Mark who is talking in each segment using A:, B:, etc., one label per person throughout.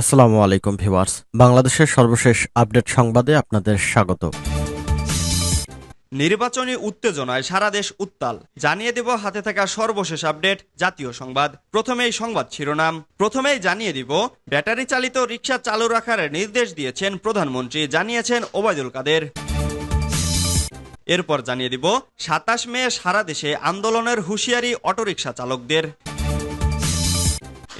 A: আসসালামু আলাইকুম ভিউয়ার্স। বাংলাদেশের সর্বশেষ আপডেট সংবাদে আপনাদের স্বাগত।
B: নির্বাচনী উত্তেজনায় সারা দেশ উত্তাল। জানিয়ে দেব হাতে থাকা সর্বশেষ আপডেট, জাতীয় সংবাদ। প্রথমেই সংবাদ শিরোনাম। প্রথমেই জানিয়ে দিব ব্যাটারি চালিত রিক্সা চালু রাখার নির্দেশ দিয়েছেন প্রধানমন্ত্রী, জানিয়েছেন ওবায়দুল কাদের। এরপর জানিয়ে দিব, সাতাশ মে সারা দেশে আন্দোলনের হুঁশিয়ারি অটোরিকশা চালকদের।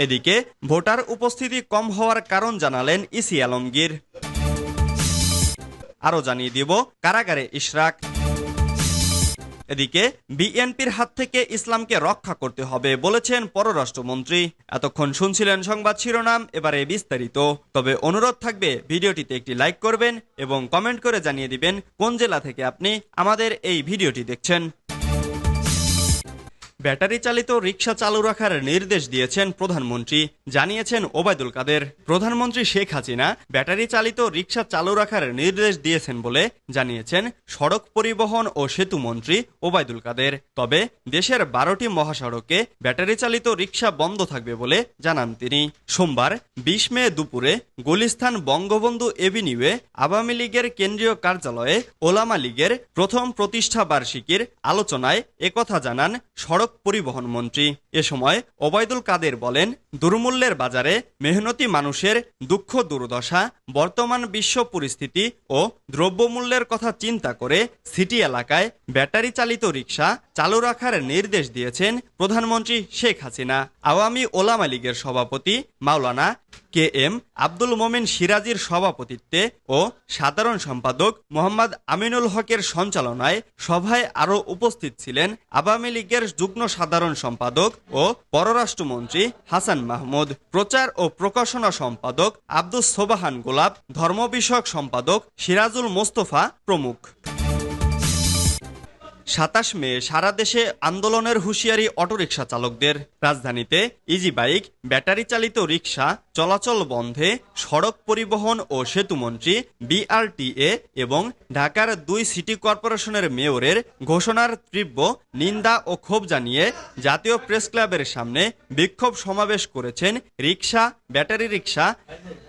B: এদিকে ভোটার উপস্থিতি কম হওয়ার কারণ জানালেন ইসি আলমগীর। আরও জানিয়ে দিব কারাগারে ইশরাক। এদিকে বিএনপির হাত থেকে ইসলামকে রক্ষা করতে হবে বলেছেন পররাষ্ট্রমন্ত্রী। এতক্ষণ শুনছিলেন সংবাদ শিরোনাম, এবারে বিস্তারিত। তবে অনুরোধ থাকবে, ভিডিওটিতে একটি লাইক করবেন এবং কমেন্ট করে জানিয়ে দিবেন কোন জেলা থেকে আপনি আমাদের এই ভিডিওটি দেখছেন। ব্যাটারি চালিত রিক্সা চালু রাখার নির্দেশ দিয়েছেন প্রধানমন্ত্রী। জানিয়েছেন ওবায়দুল কাদের। প্রধানমন্ত্রী শেখ হাসিনা ব্যাটারি চালিত রিক্সা চালু রাখার নির্দেশ দিয়েছেন বলে জানিয়েছেন সড়ক পরিবহন ও সেতু মন্ত্রী ওবায়দুল কাদের। তবে দেশের বারোটি মহাসড়কে ব্যাটারি চালিত রিক্সা বন্ধ থাকবে বলে জানান তিনি। সোমবার বিশ মে দুপুরে গুলিস্তান বঙ্গবন্ধু এভিনিউয়ে আওয়ামী লীগের কেন্দ্রীয় কার্যালয়ে ওলামা লীগের প্রথম প্রতিষ্ঠা বার্ষিকীর আলোচনায় একথা জানান সড়ক পরিবহন মন্ত্রী। এ সময় ওবায়দুল কাদের বলেন, দুর্মূল্যের বাজারে মেহনতি মানুষের দুঃখ দুর্দশা, বর্তমান বিশ্ব পরিস্থিতি ও দ্রব্যমূল্যের কথা চিন্তা করে সিটি এলাকায় ব্যাটারি চালিত রিক্সা চালু রাখার নির্দেশ দিয়েছেন প্রধানমন্ত্রী শেখ হাসিনা। আওয়ামী ওলামা লীগের সভাপতি মাওলানা কে এম আব্দুল মোমেন সিরাজির সভাপতিত্বে ও সাধারণ সম্পাদক মোহাম্মদ আমিনুল হকের সঞ্চালনায় সভায় আরও উপস্থিত ছিলেন আওয়ামী লীগের যুগ্ম সাধারণ সম্পাদক ও পররাষ্ট্রমন্ত্রী হাসান মাহমুদ, প্রচার ও প্রকাশনা সম্পাদক আব্দুস সোবাহান গোলাপ ধর্ম বিষয়ক সম্পাদক সিরাজুল মোস্তফা প্রমুখ। সাতাশ মে সারা দেশে আন্দোলনের হুঁশিয়ারি অটোরিকশা চালকদের। রাজধানীতে ইজি বাইক ব্যাটারি চালিত রিক্সা চলাচল বন্ধে, সড়ক পরিবহন ও সেতুমন্ত্রী বিআরটিএ এবং ঢাকার দুই সিটি কর্পোরেশনের মেয়রের ঘোষণার তীব্র নিন্দা ও ক্ষোভ জানিয়ে জাতীয় প্রেস ক্লাবের সামনে বিক্ষোভ সমাবেশ করেছেন rickshaw battery rickshaw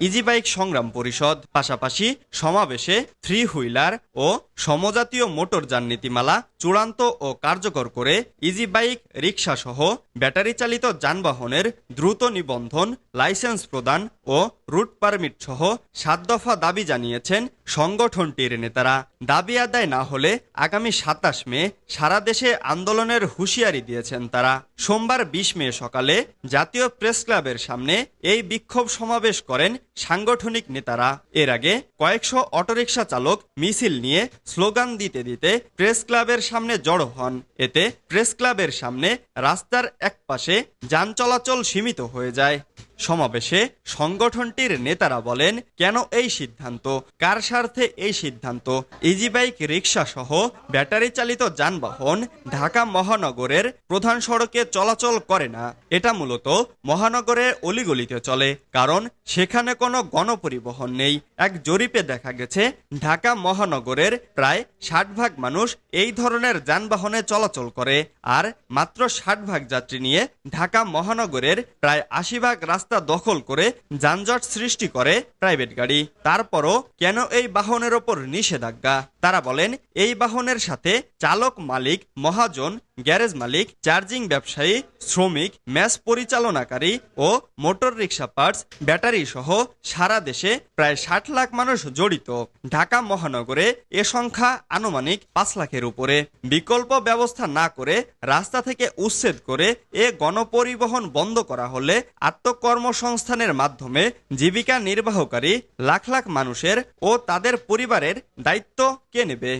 B: easy bike সংগ্রাম পরিষদ। পাশাপাশি সমাবেশে থ্রি হুইলার ও সমজাতীয় মোটর যান নীতিমালা চূড়ান্ত ও কার্যকর করে ইজি বাইক রিক্সা সহ ব্যাটারি চালিত যানবাহনের দ্রুত নিবন্ধন, লাইসেন্স প্রদান ও রুট পারমিট সহ সাত দফা দাবি জানিয়েছেন সংগঠনটির নেতারা দাবি আদায় না হলে আগামী সাতাশ মে সারা দেশে আন্দোলনের হুঁশিয়ারি দিয়েছেন তারা। সোমবার বিশ মে সকালে জাতীয় প্রেস ক্লাবের সামনে এই বিক্ষোভ সমাবেশ করেন সাংগঠনিক নেতারা। এর আগে কয়েকশো অটোরিকশা চালক মিছিল নিয়ে স্লোগান দিতে দিতে প্রেস ক্লাবের সামনে জড়ো হন। এতে প্রেস ক্লাবের সামনে রাস্তার এক পাশে যান চলাচল সীমিত হয়ে যায়। সমাবেশে সংগঠনটির নেতারা বলেন, কেন এই সিদ্ধান্ত? কার স্বার্থে এই সিদ্ধান্ত? ইজি বাইক রিক্সা সহ ব্যাটারি চালিত যানবাহন ঢাকা মহানগরের প্রধান সড়কে চলাচল করে না। এটা মূলত মহানগরের অলিগলিতে চলে, কারণ সেখানে কোনো গণপরিবহন নেই। এক জরিপে দেখা গেছে, ঢাকা মহানগরের প্রায় ষাট ভাগ মানুষ এই ধরনের যানবাহনে চলাচল করে, আর মাত্র ষাট ভাগ যাত্রী নিয়ে ঢাকা মহানগরের প্রায় আশি ভাগ রাস্তা দখল করে যানজট সৃষ্টি করে প্রাইভেট গাড়ি। তারপরও কেন এই বাহনের ওপর নিষেধাজ্ঞা? তারা বলেন, এই বাহনের সাথে চালক মালিক, মহাজন, গ্যারেজ মালিক, চার্জিং ব্যবসায়ী, শ্রমিক, ম্যাচ পরিচালনাকারী ও মোটর রিক্সা পার্টস, ব্যাটারি সহ সারা দেশে প্রায় ষাট লাখ মানুষ জড়িত। ঢাকা মহানগরে এ সংখ্যা আনুমানিক পাঁচ লাখের উপরে। বিকল্প ব্যবস্থা না করে রাস্তা থেকে উচ্ছেদ করে এ গণপরিবহন বন্ধ করা হলে আত্মকর্মসংস্থানের মাধ্যমে জীবিকা নির্বাহকারী লাখ লাখ মানুষের ও তাদের পরিবারের দায়িত্ব কে নেবে?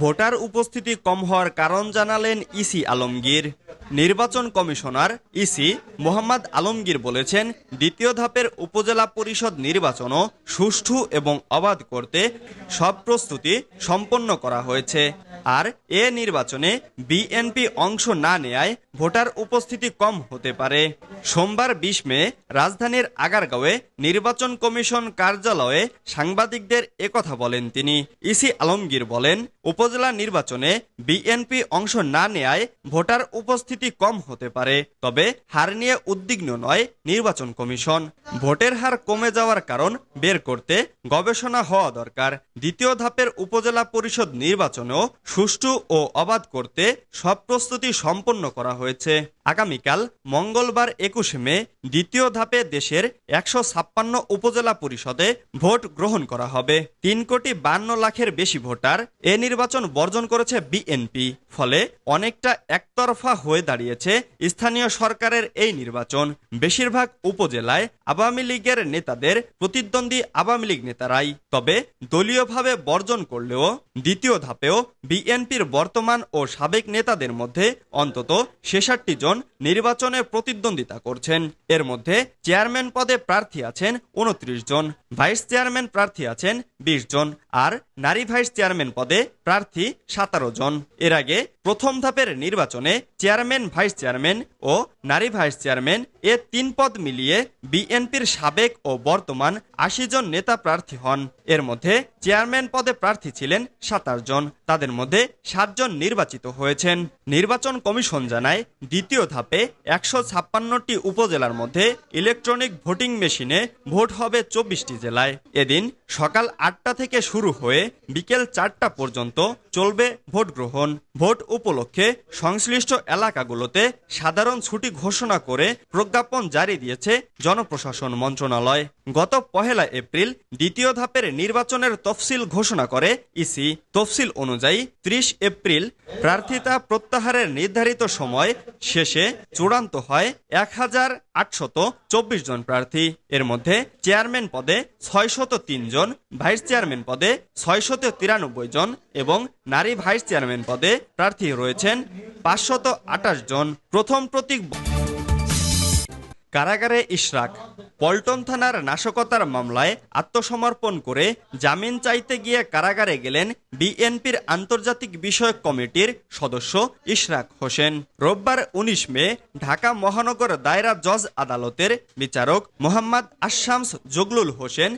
B: ভোটার উপস্থিতি কম হওয়ার কারণ জানালেন ইসি আলমগীর। নির্বাচন কমিশনার ইসি মোহাম্মদ আলমগীর বলেছেন, দ্বিতীয় ধাপের উপজেলা পরিষদ নির্বাচনও সুষ্ঠু এবং অবাধ করতে সব প্রস্তুতি সম্পন্ন করা হয়েছে। আর এ নির্বাচনে বিএনপি অংশ না নেয়ায় ভোটার উপস্থিতি কম হতে পারে। সোমবার বিশ মে রাজধানীর আগারগাঁওয়ে নির্বাচন কমিশন কার্যালয়ে সাংবাদিকদের একথা বলেন তিনি। ইসি আলমগীর বলেন, উপজেলা নির্বাচনে বিএনপি অংশ না নেয়ায় ভোটার উপস্থিতি কম হতে পারে, তবে হার নিয়ে উদ্বিগ্ন নয় নির্বাচন কমিশন। ভোটের হার কমে যাওয়ার কারণ বের করতে গবেষণা হওয়া দরকার। দ্বিতীয় ধাপের উপজেলা পরিষদ নির্বাচনেও সুষ্ঠু ও অবাধ করতে সব প্রস্তুতি সম্পন্ন করা হয়েছে। আগামীকাল মঙ্গলবার একুশে মে দ্বিতীয় ধাপে দেশের একশো ছাপ্পান্ন উপজেলা পরিষদে ভোট গ্রহণ করা হবে। তিন কোটি বান্ন লাখের বেশি ভোটার এ নির্বাচন বর্জন করেছে বিএনপি, ফলে অনেকটা একতরফা হয়ে দাঁড়িয়েছে স্থানীয় সরকারের এই নির্বাচন। বেশিরভাগ উপজেলায় আওয়ামী লীগের নেতাদের প্রতিদ্বন্দ্বী আওয়ামী লীগ নেতারাই। তবে দলীয়ভাবে বর্জন করলেও দ্বিতীয় ধাপেও বিএনপির বর্তমান ও সাবেক নেতাদের মধ্যে অন্তত ছেষট্টি জন নির্বাচনে প্রতিদ্বন্দ্বিতা করছেন। এর মধ্যে চেয়ারম্যান পদে প্রার্থী আছেন উনত্রিশ জন, ভাইস চেয়ারম্যান প্রার্থী আছেন বিশ জন, আর নারী ভাইস চেয়ারম্যান পদে প্রার্থী সাতারো জন। এর আগে প্রথম ধাপের নির্বাচনে চেয়ারম্যান, ভাইস চেয়ারম্যান ও নারী ভাইস চেয়ারম্যান এ তিন পদ মিলিয়ে বিএনপির সাবেক ও বর্তমান আশি জন নেতা প্রার্থী হন। এর মধ্যে চেয়ারম্যান পদে প্রার্থী ছিলেন সাতাশ জন। তাদের মধ্যে সাতজন নির্বাচিত হয়েছেন। নির্বাচন কমিশন জানায়, দ্বিতীয় ধাপে একশো ছাপ্পান্নটি উপজেলার মধ্যে ইলেকট্রনিক ভোটিং মেশিনে ভোট হবে চব্বিশটি জেলায়। এদিন সকাল আটটা থেকে শুরু হয়ে বিকেল চারটা পর্যন্ত চলবে ভোট গ্রহণ। ভোট উপলক্ষে সংশ্লিষ্ট এলাকাগুলোতে সাধারণ ছুটি ঘোষণা করে প্রজ্ঞাপন জারি দিয়েছে জনপ্রশাসন মন্ত্রণালয়। গত পহেলা এপ্রিল দ্বিতীয় ধাপের নির্বাচনের তফসিল ঘোষণা করে ইসি। তফসিল অনুযায়ী ত্রিশ এপ্রিল প্রার্থিতা প্রত্যাহারের নির্ধারিত সময় শেষে চূড়ান্ত হয় এক হাজার আটশত চব্বিশ জন প্রার্থী। এর মধ্যে চেয়ারম্যান পদে ছয়শত তিন জন, ভাইস চেয়ারম্যান পদে ছয়শত তিরানব্বই জন এবং নারী ভাইস চেয়ারম্যান পদে প্রার্থী রয়েছেন পাঁচশত আঠাশ জন প্রথম প্রতীক কারাগারে ইশরাক, পল্টন থানার নাশকতার মামলায় আত্মসমর্পণ করে জামিন চাইতে গিয়ে কারাগারে গেলেন বিএনপির আন্তর্জাতিক বিষয়ক কমিটির সদস্য ইশরাক হোসেন। রোববার উনিশ মে ঢাকা মহানগর দায়রা জজ আদালতের বিচারক মোহাম্মদ আশামস জগলুল হোসেন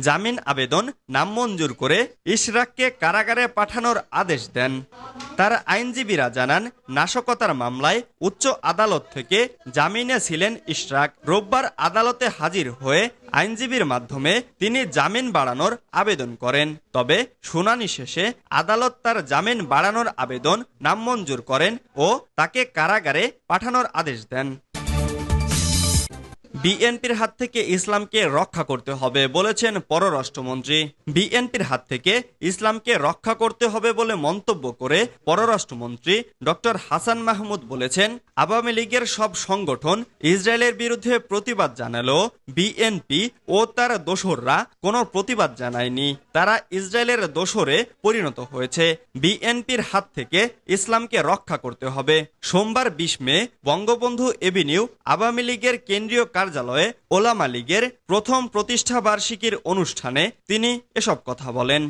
B: জামিন আবেদন নামঞ্জুর করে ইশরাককে কারাগারে পাঠানোর আদেশ দেন। তার আইনজীবীরা জানান, নাশকতার মামলায় উচ্চ আদালত থেকে জামিনে ছিলেন ইশরাক। রোববার আদালতে হাজির হয়ে আইনজীবীর মাধ্যমে তিনি জামিন বাড়ানোর আবেদন করেন। তবে শুনানি শেষে আদালত তার জামিন বাড়ানোর আবেদন নামঞ্জুর করেন ও তাকে কারাগারে পাঠানোর আদেশ দেন। বিএনপির হাত থেকে ইসলামকে রক্ষা করতে হবে বলেছেন পররাষ্ট্রমন্ত্রী। বিএনপির হাত থেকে ইসলামকে রক্ষা করতে হবে বলে মন্তব্য করে পররাষ্ট্রমন্ত্রী ডক্টর হাসান মাহমুদ বলেছেন, আওয়ামী লীগের সব সংগঠন ইসরায়েলের বিরুদ্ধে প্রতিবাদ জানালেও বিএনপি ও তার দোসররা কোনো প্রতিবাদ জানায়নি। তারা ইসরায়েলের দোসরে পরিণত হয়েছে। বিএনপির হাত থেকে ইসলামকে রক্ষা করতে হবে। সোমবার বিশ মে বঙ্গবন্ধু এভিনিউ আওয়ামী লীগের কেন্দ্রীয় কার্যালয়ে ওলামা লীগের প্রথম প্রতিষ্ঠাবার্ষিকীর অনুষ্ঠানে তিনি এসব কথা বলেন।